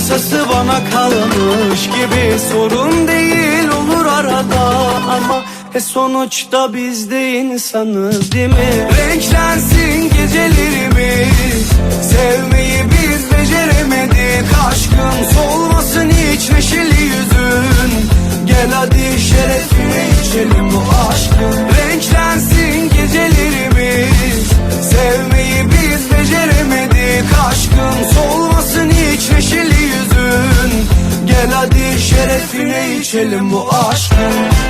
tasası bana kalmış gibi Sorun değil olur arada ama e sonuçta biz de insanız değil mi? Renklensin gecelerimiz şerefine içelim bu aşkın